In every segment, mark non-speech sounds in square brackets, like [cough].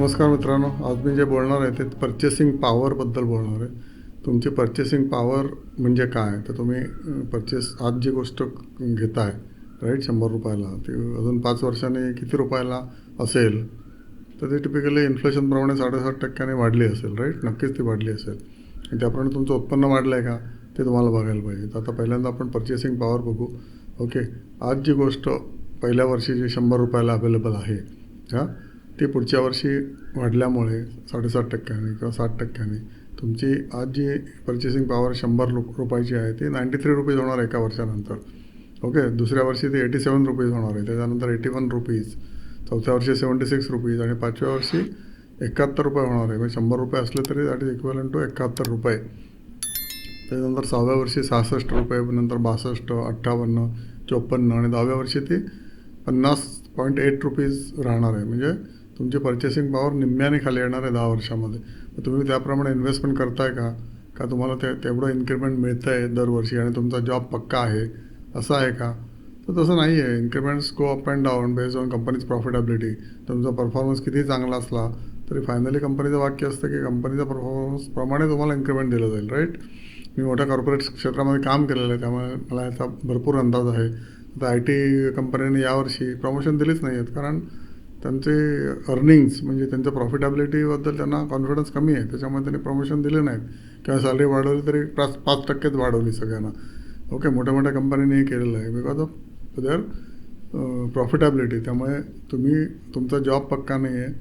नमस्कार मित्रांनो आज मी जे बोलणार आहे ते पर्चेसिंग पॉवरबद्दल बोलणार आहे. तुमची पर्चेसिंग पॉवर म्हणजे काय? तर तुम्ही परचेस आज जी गोष्ट घेताय राईट शंभर रुपयाला ती अजून पाच वर्षांनी किती रुपयाला असेल? तर ती टिपिकली इन्फ्लेशनप्रमाणे साडेसात टक्क्याने वाढली असेल राईट नक्कीच ती वाढली असेल. त्याप्रमाणे तुमचं उत्पन्न वाढलं आहे का? ते तुम्हाला बघायला पाहिजे. तर आता पहिल्यांदा आपण पर्चेसिंग पॉवर बघू. ओके आज जी गोष्ट पहिल्या वर्षी जी शंभर रुपयाला अवेलेबल आहे हां ते पुढच्या वर्षी वाढल्यामुळे साडेसात टक्क्यांनी किंवा साठ टक्क्यांनी तुमची आज जी पर्चेसिंग पॉवर शंभर रु रुपयाची आहे ती नाईंटी थ्री रुपीज होणार आहे एका वर्षानंतर. ओके दुसऱ्या वर्षी ती एटी सेवन रुपीज होणार आहे. त्याच्यानंतर एटी वन रुपीज चौथ्या वर्षी सेवन्टी सिक्स रुपीज आणि पाचव्या वर्षी एकाहत्तर रुपये होणार आहे. म्हणजे शंभर रुपये असले तरी दॅट इज इक्वलन टू एकाहत्तर रुपये. त्याच्यानंतर सहाव्या वर्षी सहासष्ट रुपये नंतर बासष्ट अठ्ठावन्न चोपन्न आणि दहाव्या वर्षी ती पन्नास पॉईंट एट रुपीज राहणार आहे. म्हणजे तुमची पर्चेसिंग पॉवर निम्म्याने खाली येणार आहे दहा वर्षामध्ये. मग तुम्ही त्याप्रमाणे इन्व्हेस्टमेंट करताय का? का तुम्हाला ते तेवढं इन्क्रिमेंट मिळतं आहे दरवर्षी आणि तुमचा जॉब पक्का आहे? असं आहे का? तर तसं नाही आहे increments go up and down based on companies profitability तुमचा परफॉर्मन्स किती चांगला असला तरी फायनली कंपनीचं वाक्य असतं की कंपनीचा परफॉर्मन्सप्रमाणे तुम्हाला इन्क्रिमेंट दिलं जाईल राईट मी मोठ्या कॉर्पोरेट क्षेत्रामध्ये काम केलेलं आहे त्यामुळे मला याचा भरपूर अंदाज आहे. आता आय टी कंपन्यांनी यावर्षी प्रमोशन दिलीच नाही आहेत कारण त्यांचे अर्निंग्स म्हणजे त्यांच्या प्रॉफिटेबिलिटीबद्दल त्यांना कॉन्फिडन्स कमी आहे. त्याच्यामुळे त्यांनी प्रमोशन दिले नाहीत. किंवा सॅलरी वाढवली तरी पाच पाच टक्केच वाढवली सगळ्यांना. ओके मोठ्या मोठ्या कंपनीने हे केलेलं आहे. बिकॉज ऑफ देअर प्रॉफिटेबिलिटी त्यामुळे तुम्ही तुमचा जॉब पक्का नाही आहे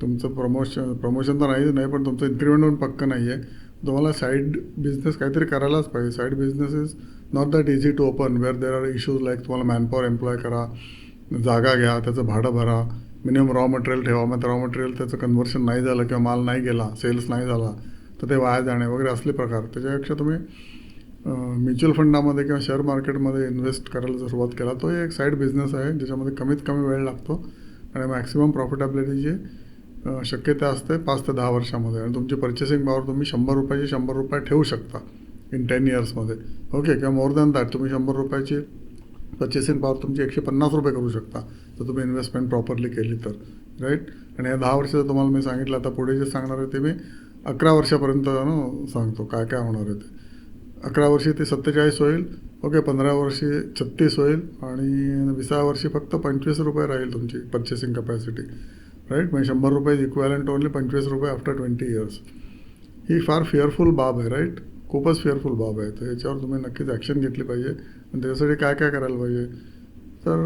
तुमचं प्रमोशन प्रमोशन तर नाहीच नाही पण तुमचं इन्क्रिमेंट पण पक्कं नाही आहे तुम्हाला साईड बिझनेस काहीतरी करायलाच पाहिजे. Side business is not that easy to open where there are issues like तुम्हाला मॅनपॉवर एम्प्लॉय करा जागा घ्या त्याचं भाडं भरा. मिनिमम रॉ मटेरियल ठेवा. मग रॉ मटेरियल त्याचं कन्व्हर्शन नाही झालं किंवा माल नाही गेला सेल्स नाही झाला तर ते वाया जाणे वगैरे असले प्रकार. त्याच्यापेक्षा तुम्ही म्युच्युअल फंडामध्ये किंवा शेअर मार्केटमध्ये इन्व्हेस्ट करायला जर सुरुवात केला तो एक साईड बिझनेस आहे ज्याच्यामध्ये कमीत कमी वेळ लागतो आणि मॅक्सिमम प्रॉफिटेबिलिटीची शक्यता असते पाच ते दहा वर्षामध्ये. आणि तुमची पर्चेसिंग पॉवर तुम्ही शंभर रुपयाची शंभर रुपये ठेवू शकता इन टेन इयर्समध्ये ओके किंवा मोर दॅन दॅट तुम्ही शंभर रुपयाची पर्चेसिंग पॉवर तुमची एकशे पन्नास रुपये करू शकता. जर तुम्ही इन्व्हेस्टमेंट प्रॉपरली केली तर राईट आणि या दहा वर्षाचं तुम्हाला मी सांगितलं आता पुढे जे सांगणार आहे ते मी अकरा वर्षापर्यंत ना सांगतो काय काय होणार आहे ते. अकरा वर्षी ते सत्तेचाळीस होईल ओके पंधरा वर्षी छत्तीस होईल आणि विसाव्या वर्षी फक्त पंचवीस रुपये राहील तुमची पर्चेसिंग कपॅसिटी राईट म्हणजे शंभर रुपये इक्वॅलंट ओनली पंचवीस रुपये आफ्टर ट्वेंटी इयर्स ही फार फिअरफुल बाब आहे राईट खूपच फिअरफुल बाब आहे. तर याच्यावर तुम्ही नक्कीच ॲक्शन घेतली पाहिजे. आणि त्याच्यासाठी काय काय करायला पाहिजे? तर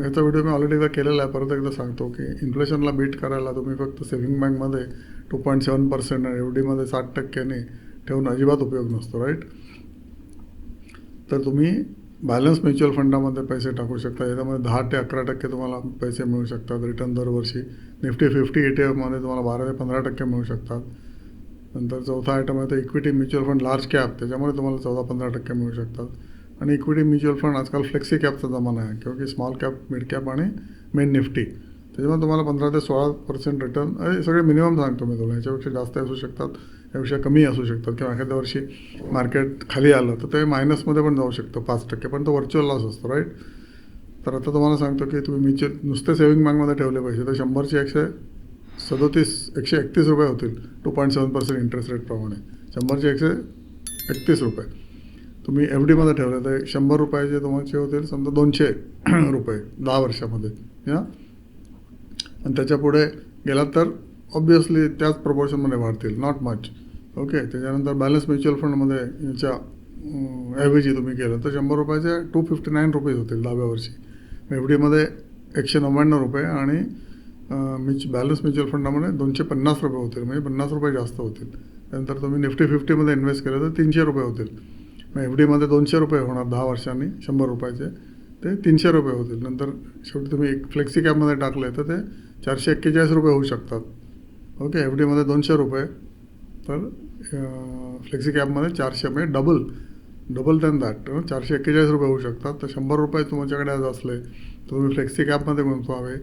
ह्याचा व्हिडिओ मी ऑलरेडी एकदा केलेला आहे. परत एकदा सांगतो की इन्फ्लेशनला बीट करायला तुम्ही फक्त सेव्हिंग बँकमध्ये टू पॉईंट सेवन पर्सेंट आणि एफ डीमध्ये साठ टक्क्याने ठेवून अजिबात उपयोग नसतो राईट तर तुम्ही बॅलन्स म्युच्युअल फंडामध्ये पैसे टाकू शकता. याच्यामध्ये दहा ते अकरा टक्के तुम्हाला पैसे मिळू शकतात. रिटर्न दरवर्षी. निफ्टी फिफ्टी ए टी एफमध्ये तुम्हाला बारा ते पंधरा टक्के मिळू शकतात. नंतर चौथा आयटम आहे तर equity mutual fund large cap त्याच्यामुळे तुम्हाला चौदा पंधरा टक्के मिळू शकतात. आणि इक्विटी म्युच्युअल फंड आजकाल फ्लेक्सी कॅपचा जमाना आहे किंवा की स्मॉल कॅप मिड कॅप आणि मेन निफ्टी त्याच्यामुळे तुम्हाला पंधरा ते सोळा पर्सेंट रिटर्न हे सगळे मिनिमम सांगतो मी तुला. याच्यापेक्षा जास्त असू शकतात यापेक्षा कमी असू शकतात. किंवा एखाद्या वर्षी मार्केट खाली आलं तर ते मायनसमध्ये पण जाऊ शकतं पाच टक्के. पण तो व्हर्च्युअल लॉस असतो राईट तर आता तुम्हाला सांगतो की तुम्ही म्युच्युअल नुसते सेव्हिंग बँकमध्ये ठेवले पाहिजे तर शंभरचे एकशे सदोतीस एकशे एकतीस रुपये होतील. Two point seven percent interest रेटप्रमाणे शंभरचे एकशे एकतीस रुपये. तुम्ही एफ डीमध्ये ठेवले तर शंभर रुपयाचे तुमचे होतील समजा दोनशे [clears throat] रुपये दहा वर्षामध्ये. या? आणि त्याच्यापुढे गेलात तर ऑब्वियसली त्याच प्रपोर्शनमध्ये वाढतील नॉट मच ओके त्याच्यानंतर बॅलन्स म्युच्युअल फंडमध्ये याच्या ऐवजी तुम्ही केलं तर शंभर रुपयाचे टू फिफ्टी नाईन रुपीज होतील दहाव्या वर्षी. एफ डीमध्ये एकशे नव्याण्णव रुपये आणि मी बॅलन्स म्युच्युअल फंडामध्ये दोनशे पन्नास रुपये होतील. म्हणजे पन्नास रुपये जास्त होतील. त्यानंतर तुम्ही निफ्टी फिफ्टीमध्ये इन्व्हेस्ट केलं तर तीनशे रुपये होतील. मग एफ डीमध्ये दोनशे रुपये होणार दहा वर्षांनी शंभर रुपयाचे. ते तीनशे रुपये होतील. नंतर शेवटी तुम्ही एक फ्लेक्सी कॅबमध्ये टाकले तर ते चारशे एक्केचाळीस रुपये होऊ शकतात. ओके एफ डीमध्ये दोनशे रुपये. तर फ्लेक्सी कॅबमध्ये चारशे म्हणजे डबल डबल दॅन दॅट चारशे एक्केचाळीस रुपये होऊ शकतात. तर शंभर रुपये तुमच्याकडे आज असले तर तुम्ही फ्लेक्सी कॅबमध्ये गुंतवावे.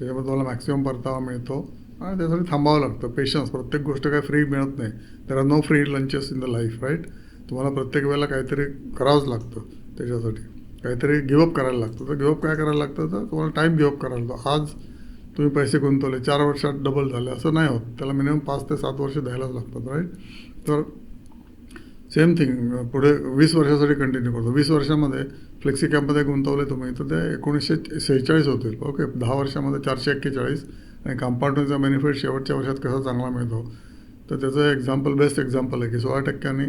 त्याच्यामध्ये तुम्हाला मॅक्सिमम परतावा मिळतो. आणि त्यासाठी थांबावं लागतं. पेशन्स प्रत्येक गोष्ट काही फ्री मिळत नाही. तर are no free lunches in the life right तुम्हाला प्रत्येक वेळेला काहीतरी करावंच लागतं त्याच्यासाठी. काहीतरी गिवअप करायला लागतं. तर गिवअप काय करायला लागतं? तर तुम्हाला टाईम गिवअप करायला लागतो. आज तुम्ही पैसे गुंतवले. चार वर्षात डबल झाले. असं नाही होत. त्याला मिनिमम पाच ते सात वर्ष द्यायलाच लागतात राईट तर सेम थिंग पुढे वीस वर्षासाठी कंटिन्यू करतो. वीस वर्षामध्ये फ्लेक्सी कॅम्पमध्ये गुंतवले तुम्ही तर ते एकोणीसशे सेहेचाळीस होतील. ओके दहा वर्षामध्ये चारशे एक्केचाळीस. आणि कंपाऊंडिंगचा बेनिफिट शेवटच्या वर्षात कसा चांगला मिळतो? तर त्याचं एक्झाम्पल बेस्ट एक्झाम्पल आहे की सोळा टक्क्यांनी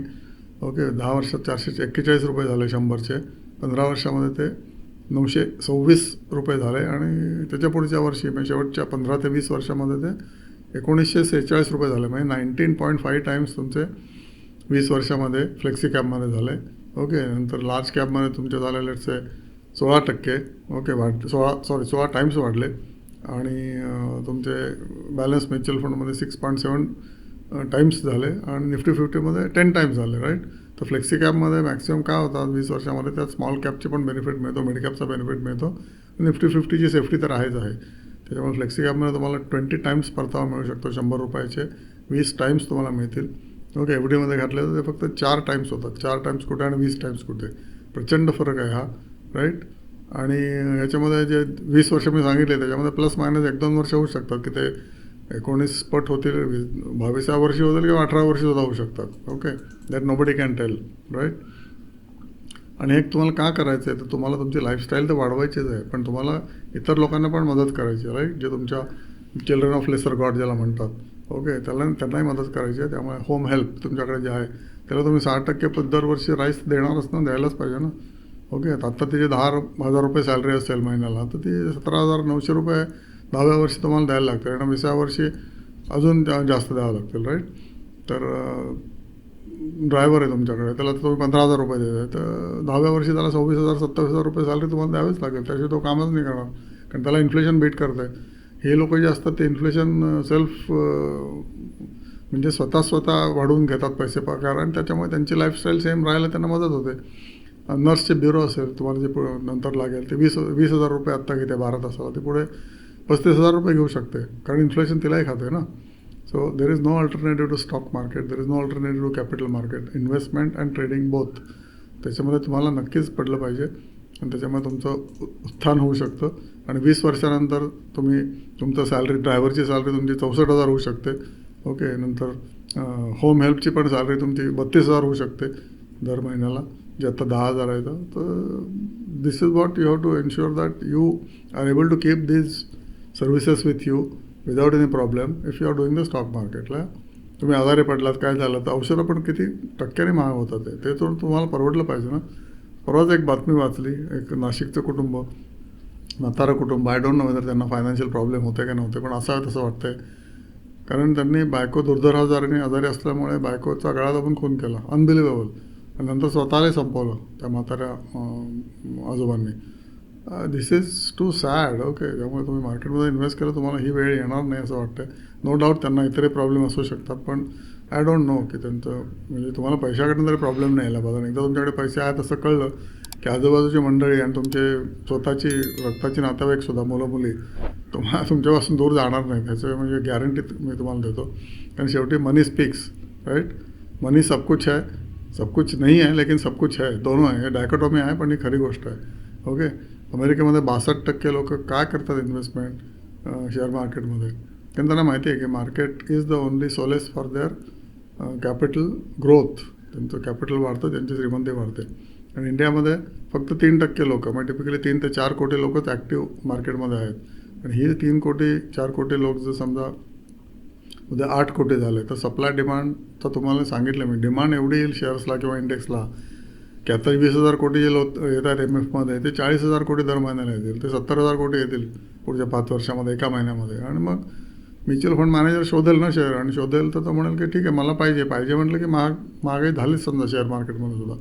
ओके दहा वर्षात चारशे एक्केचाळीस रुपये झाले शंभरचे. पंधरा वर्षामध्ये ते नऊशे सव्वीस रुपये झाले. आणि त्याच्या पुढच्या वर्षी म्हणजे शेवटच्या पंधरा ते वीस वर्षामध्ये ते एकोणीसशे सेहेचाळीस रुपये झाले. म्हणजे नाईन्टीन पॉईंट फाईव्ह टाईम्स तुमचे वीस वर्षामध्ये फ्लेक्सी कॅबमध्ये झाले ओके नंतर लार्ज कॅबमध्ये तुमचे झाले लेटचे सोळा टक्के. ओके वाढ सोळा सॉरी सोळा टाईम्स वाढले. आणि तुमचे बॅलन्स म्युच्युअल फंडमध्ये सिक्स पॉईंट सेवन टाईम्स झाले. आणि निफ्टी फिफ्टीमध्ये टेन टाईम्स झाले राईट तर फ्लेक्सी कॅबमध्ये मॅक्सिमम काय होतात वीस वर्षामध्ये त्यात स्मॉल कॅपचे पण बेनिफिट मिळतो मिड कॅपचा बेनिफिट मिळतो. निफ्टी फिफ्टीची सेफ्टी तर आहेच आहे. त्याच्यामुळे फ्लेक्सी कॅबमध्ये तुम्हाला ट्वेंटी टाईम्स परतावा मिळू शकतो शंभर रुपयाचे. वीस टाईम्स तुम्हाला मिळतील. ओके एफ डीमध्ये घातले तर ते फक्त चार टाईम्स होतात. चार टाईम्स कुठे आणि वीस टाईम्स कुठे. प्रचंड फरक आहे हा राईट आणि याच्यामध्ये जे वीस वर्ष मी सांगितले त्याच्यामध्ये प्लस मायनस एक दोन वर्ष होऊ शकतात की ते एकोणीस पट होतील वीस- बावीसव्या वर्षी होतील किंवा अठरा वर्षी सुद्धा होऊ शकतात. Okay that nobody can tell right आणि एक तुम्हाला का करायचं आहे? तर तुम्हाला तुमची लाईफस्टाईल तर वाढवायचीच आहे पण तुम्हाला इतर लोकांना पण मदत करायची आहे राईट जे तुमच्या चिल्ड्रन ऑफ लेसर गॉड ज्याला म्हणतात. ओके त्याला त्यांनाही मदत करायची आहे त्यामुळे होम हेल्प तुमच्याकडे जे आहे त्याला तुम्ही सहा टक्के प- दरवर्षी राईस देणारच ना द्यायलाच पाहिजे ना. ओके आता तिचे दहा हजार रुपये सॅलरी असेल महिन्याला तर ती सतरा हजार नऊशे रुपये दहाव्या वर्षी तुम्हाला द्यायला लागतं आणि विसाव्या वर्षी अजून जा- जास्त द्यावं लागतील राईट तर ड्रायव्हर आहे तुमच्याकडे त्याला तर तुम्ही पंधरा हजार रुपये देताय तर दहाव्या वर्षी त्याला सव्वीस हजार सत्तावीस हजार रुपये सॅलरी तुम्हाला द्यावीच लागेल त्याशिवाय तो कामच नाही करणार. कारण त्याला इन्फ्लेशन बीट करत आहे हे लोक जे असतात ते इन्फ्लेशन सेल्फ म्हणजे स्वतः स्वतः वाढवून घेतात पैसे पगार आणि त्याच्यामुळे त्यांची लाईफस्टाईल सेम राहायला त्यांना मदत होते. नर्सचे ब्युरो असेल तुम्हाला जे नंतर लागेल ते वीस वीस हजार रुपये आत्ता घेते बारा तासाला. ते पुढे पस्तीस हजार रुपये घेऊ शकते कारण इन्फ्लेशन तिलाही खाते ना. So there is no alternative to stock market there is no alternative to capital market investment and trading both त्याच्यामध्ये तुम्हाला नक्कीच पडलं पाहिजे. आणि त्याच्यामुळे तुमचं उत्थान होऊ शकतं. आणि वीस वर्षानंतर तुम्ही तुमचं सॅलरी ड्रायव्हरची सॅलरी तुमची चौसष्ट हजार होऊ शकते. ओके नंतर होम हेल्पची पण सॅलरी तुमची बत्तीस हजार होऊ शकते दर महिन्याला. जे आता दहा हजार आहे तर- this is what you have to ensure that you are able to keep these services with you without any problem if you are doing the stock मार्केटला तुम्ही आजारी पडलात काय झालं तर औषधं पण किती टक्क्याने महाग होतात ते. ते तर तुम्हाला परवडलं पाहिजे ना. परवाच एक बातमी वाचली एक नाशिकचं कुटुंब म्हातारं कुटुंब. आय डोंट नो वेदर त्यांना फायनान्शियल प्रॉब्लेम होते का नव्हते पण असं तसं वाटतंय. कारण त्यांनी बायको दुर्धर आजाराने आजारी असल्यामुळे बायकोचा गळा दाबून खून केला. अनबिलिवेबल आणि नंतर स्वतःलाही संपवलं त्या म्हाताऱ्या आजोबांनी. This is too sad okay त्यामुळे तुम्ही मार्केटमध्ये इन्व्हेस्ट केलं तुम्हाला ही वेळ येणार नाही असं वाटतं नो डाऊट त्यांना इतरही प्रॉब्लेम असू शकतात पण आय डोंट नो की त्यांचं म्हणजे तुम्हाला पैशाकडनं तरी प्रॉब्लेम नाही यायला पाहिजे एकदा तुमच्याकडे पैसे आहेत असं कळलं की आजूबाजूची मंडळी आणि तुमचे स्वतःची रक्ताची नातेवाईकसुद्धा मुलं मुली तुम्हाला तुमच्यापासून दूर जाणार नाही त्याचं म्हणजे गॅरंटी मी तुम्हाला देतो. कारण शेवटी मनी स्पीक्स राईट मनी सब कुछ है. सब कुछ नाही आहे लेकिन सब कुछ है. दोनों आहे हे डायकोटॉमी आहे पण ही खरी गोष्ट आहे. ओके अमेरिकेमध्ये बासष्ट टक्के लोक काय करतात इन्व्हेस्टमेंट शेअर मार्केटमध्ये कारण त्यांना माहिती आहे की market is the only solace for their capital growth त्यांचं कॅपिटल वाढतं त्यांची श्रीमंती वाढते. आणि इंडियामध्ये फक्त तीन टक्के लोक म्हणजे टिपिकली तीन ते चार कोटी लोकच ॲक्टिव्ह मार्केटमध्ये आहेत. आणि ही तीन कोटी चार कोटी लोक जर समजा उद्या आठ कोटी झाले तर सप्लाय डिमांड तर तुम्हाला सांगितलं मी डिमांड एवढी येईल शेअर्सला किंवा इंडेक्सला की आता वीस हजार कोटी जे लोक येतात एम एफमध्ये ते चाळीस हजार कोटी दर महिन्याला येतील ते सत्तर हजार कोटी येतील पुढच्या पाच वर्षामध्ये एका महिन्यामध्ये. आणि मग म्युच्युअल फंड मॅनेजर शोधेल ना शेअर आणि शोधेल तर तो म्हणेल की ठीक आहे मला पाहिजे पाहिजे म्हटलं की महाग महागाई झालीच समजा शेअर मार्केटमध्ये सुद्धा.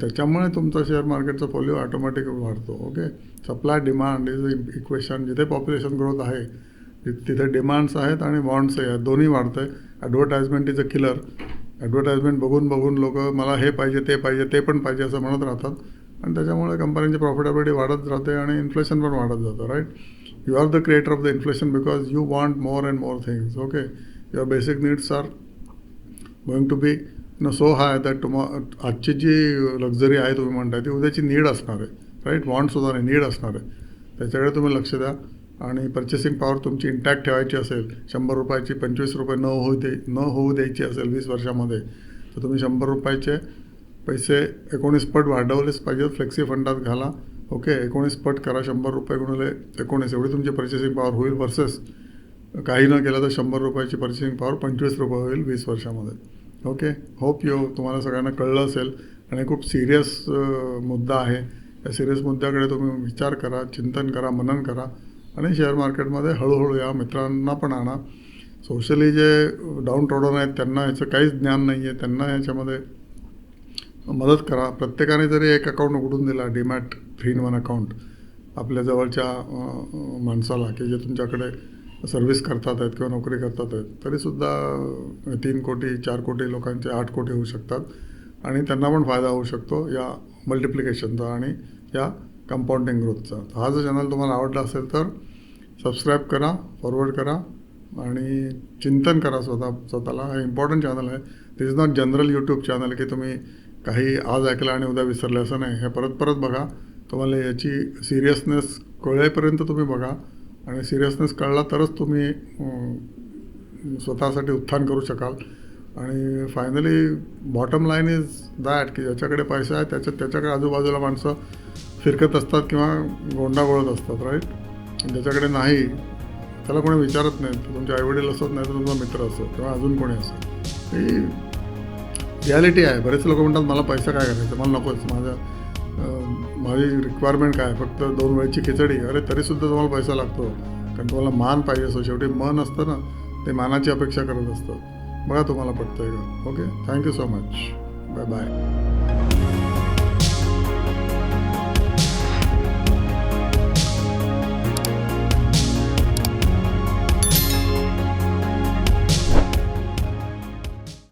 त्याच्यामुळे तुमचा शेअर मार्केटचा पोलिओ ऑटोमॅटिक वाढतो okay supply demand is equation जिथे पॉप्युलेशन ग्रोथ आहे तिथे डिमांड्स आहेत आणि बॉन्ड्सही आहेत दोन्ही वाढतं आहे advertisement is a killer advertisement बघून बघून लोक मला हे पाहिजे ते पाहिजे ते पण पाहिजे असं म्हणत राहतात. आणि त्याच्यामुळे कंपन्यांची प्रॉफिटेबिलिटी वाढत राहते आणि इन्फ्लेशन पण वाढत जातं right you are the creator of the inflation because you more more more more things okay basic basic needs are to to be न सो हाय that तुम्हा आजची जी लक्झरी आहे तुम्ही म्हणताय ती उद्याची नीड असणार आहे. राईट वॉन्टसुद्धा नाही नीड असणार आहे. त्याच्याकडे तुम्ही लक्ष द्या. आणि पर्चेसिंग पॉवर तुमची इंटॅक्ट ठेवायची असेल शंभर रुपयाची पंचवीस रुपये न होऊ दे न होऊ द्यायची असेल वीस वर्षामध्ये तर तुम्ही शंभर रुपयाचे पैसे एकोणीस पट वाढवलेच पाहिजेत. फ्लेक्सी फंडात घाला. ओके एकोणीस पट करा शंभर रुपये गुणले एकोणीस. एवढी तुमची पर्चेसिंग पॉवर होईल वर्सेस काही न केलं तर शंभर रुपयाची पर्चेसिंग पॉवर पंचवीस रुपये होईल वीस वर्षामध्ये. ओके होप यू तुम्हाला सगळ्यांना कळलं असेल. आणि खूप सिरियस मुद्दा आहे. या सिरियस मुद्द्याकडे तुम्ही विचार करा चिंतन करा मनन करा. आणि शेअर मार्केटमध्ये हळूहळू या मित्रांना पण आणा. सोशली जे डाऊन ट्रोडन आहेत त्यांना ह्याचं काहीच ज्ञान नाही आहे त्यांना ह्याच्यामध्ये मदत करा. प्रत्येकाने जरी एक अकाउंट उघडून दिला demat three in one account आपल्या जवळच्या माणसाला की जे तुमच्याकडे सर्व्हिस करतात आहेत किंवा नोकरी करतात आहेत तरीसुद्धा तीन कोटी चार कोटी लोकांचे आठ कोटी होऊ शकतात. आणि त्यांना पण फायदा होऊ शकतो या मल्टिप्लिकेशनचा आणि या कंपाऊंडिंग ग्रोथचा हा जर चॅनल तुम्हाला आवडला असेल तर सबस्क्राईब करा फॉरवर्ड करा आणि चिंतन करा स्वतः स्वतःला. हे इम्पॉर्टंट चॅनल आहे. This is not general YouTube channel की तुम्ही काही आज ऐकलं आणि उद्या विसरलं असं नाही. हे परत परत बघा. तुम्हाला याची सिरियसनेस कळेपर्यंत तुम्ही बघा. आणि सिरियसनेस कळला तरच तुम्ही स्वतःसाठी उत्थान करू शकाल. आणि finally bottom line is that की ज्याच्याकडे पैसा आहे त्याच्या त्याच्याकडे आजूबाजूला माणसं फिरकत असतात किंवा गोंडा गोळत असतात राईट ज्याच्याकडे नाही त्याला कोणी विचारत नाही. तुमचे आईवडील असत नाही तर तुमचा मित्र असो किंवा अजून कोणी असो. ही रियालिटी आहे. बरेच लोक म्हणतात मला पैसा काय करायचं? मला नकोच माझ्या माझी रिक्वायरमेंट काय फक्त दोन वेळची खिचडी. अरे तरीसुद्धा तुम्हाला पैसा लागतो. कारण तुम्हाला मान पाहिजे असतो. शेवटी मन असतं ना ते मानाची अपेक्षा करत असतं. बघा तुम्हाला पटतं आहे का? Okay? Thank you so much bye bye